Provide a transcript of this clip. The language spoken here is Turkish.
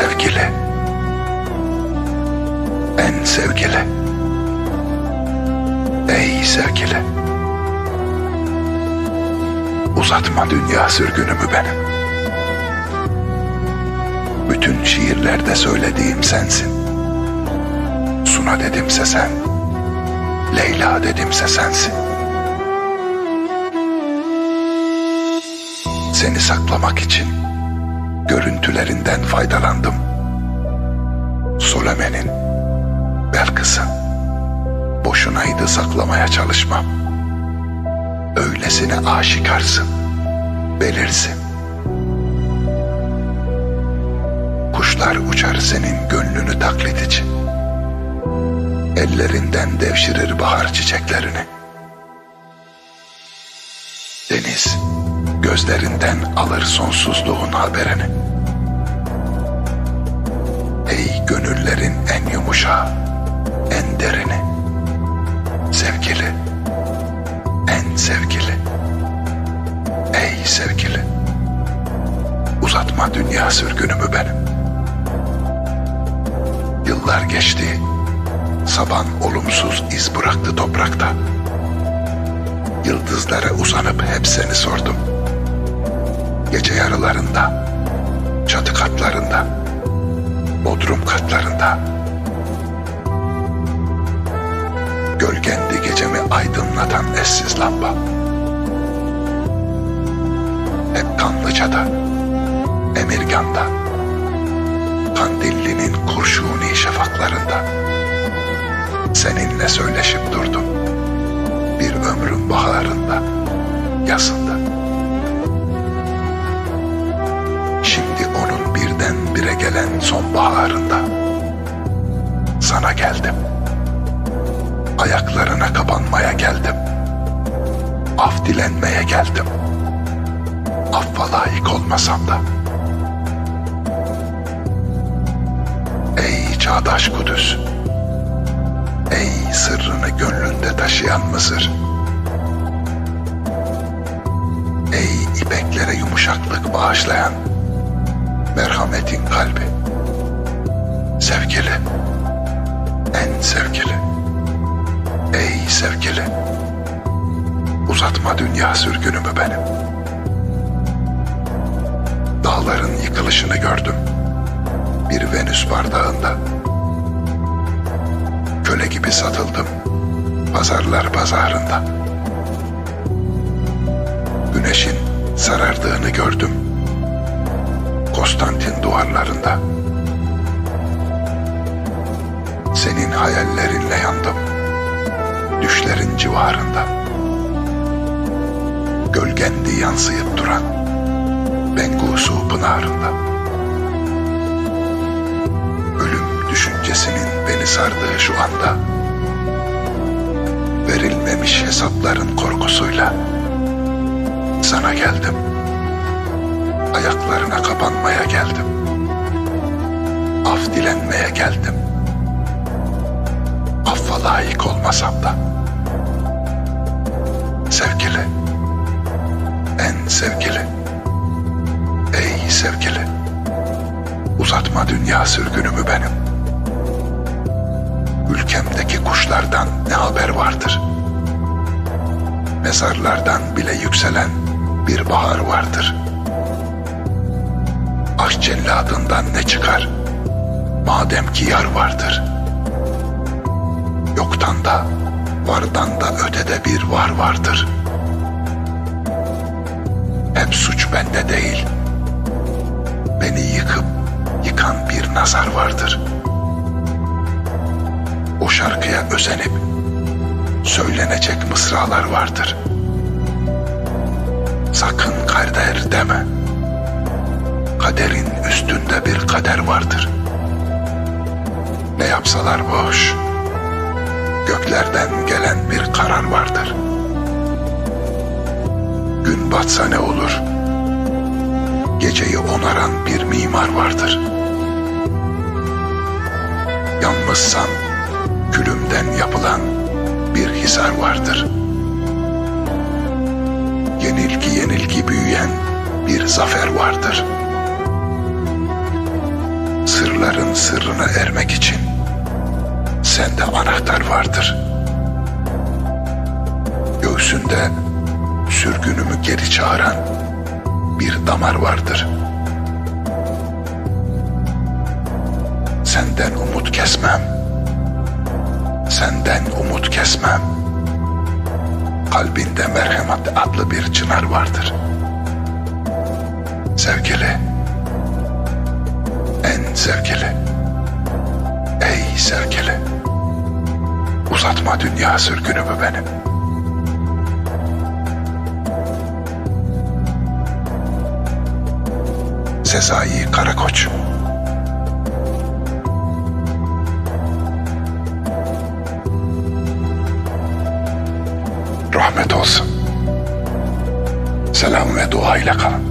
sevgili. En sevgili. Ey sevgili. Uzatma dünya sürgünümü benim. Bütün şiirlerde söylediğim sensin. Suna dedimse sen. Leyla dedimse sensin. Seni saklamak için görüntülerinden faydalandım. Soleme'nin Belkıs'ın boşunaydı saklamaya çalışmam. Öylesine aşikarsın, belirsin. Kuşlar uçar senin gönlünü taklit için. Ellerinden devşirir bahar çiçeklerini. Deniz gözlerinden alır sonsuzluğun haberini. Ey gönüllerin en yumuşağı, en derini. Sevgili, en sevgili. Ey sevgili. Uzatma dünya sürgünümü benim. Yıllar geçti. Saban olumsuz iz bıraktı toprakta. Yıldızlara uzanıp hep seni sordum. Gece yarılarında, çatı katlarında, bodrum katlarında. Gölgendi gecemi aydınlatan eşsiz lamba. Hep Kanlıca'da, Emirgan'da, Kandilli'nin kurşuni şafaklarında. Seninle söyleşip durdum. Bir ömrün baharında, yazında. Gelen sonbaharında. Sana geldim. Ayaklarına kapanmaya geldim. Af dilenmeye geldim. Affa layık olmasam da. Ey çağdaş Kudüs. Ey sırrını gönlünde taşıyan Mısır. Ey ipeklere yumuşaklık bağışlayan merhametin kalbi. Sevgili, en sevgili. Ey sevgili. Uzatma dünya sürgünümü benim. Dağların yıkılışını gördüm. Bir Venüs bardağında. Köle gibi satıldım. Pazarlar pazarında. Güneşin sarardığını gördüm. Konstantin duvarlarında. Senin hayallerinle yandım. Düşlerin civarında. Gölgendi yansıyıp duran. Bengusu pınarında. Ölüm düşüncesinin beni sardığı şu anda. Verilmemiş hesapların korkusuyla sana geldim. Ayaklarına kapanmaya geldim. Af dilenmeye geldim. Affa layık olmasam da. Sevgili, en sevgili, ey sevgili, uzatma dünya sürgünümü benim. Ülkemdeki kuşlardan ne haber vardır? Mezarlardan bile yükselen bir bahar vardır. Aşk celladından ne çıkar? Madem ki yar vardır. Yoktan da, vardan da ötede bir var vardır. Hep suç bende değil. Beni yıkıp yıkan bir nazar vardır. O şarkıya özenip söylenecek mısralar vardır. Sakın kader deme. Kaderin üstünde bir kader vardır. Ne yapsalar boş. Göklerden gelen bir karar vardır. Gün batsa ne olur? Geceyi onaran bir mimar vardır. Yalnızsan külümden yapılan bir hisar vardır. Yenilgi yenilgi büyüyen bir zafer vardır. Sırların sırrına ermek için sende anahtar vardır. Göğsünde sürgünümü geri çağıran bir damar vardır. Senden umut kesmem. Senden umut kesmem. Kalbinde merhamet adlı bir çınar vardır. Uzatma dünya sürgünümü benim. Sezai Karakoç Rahmet olsun. Selam ve dua ile kalın.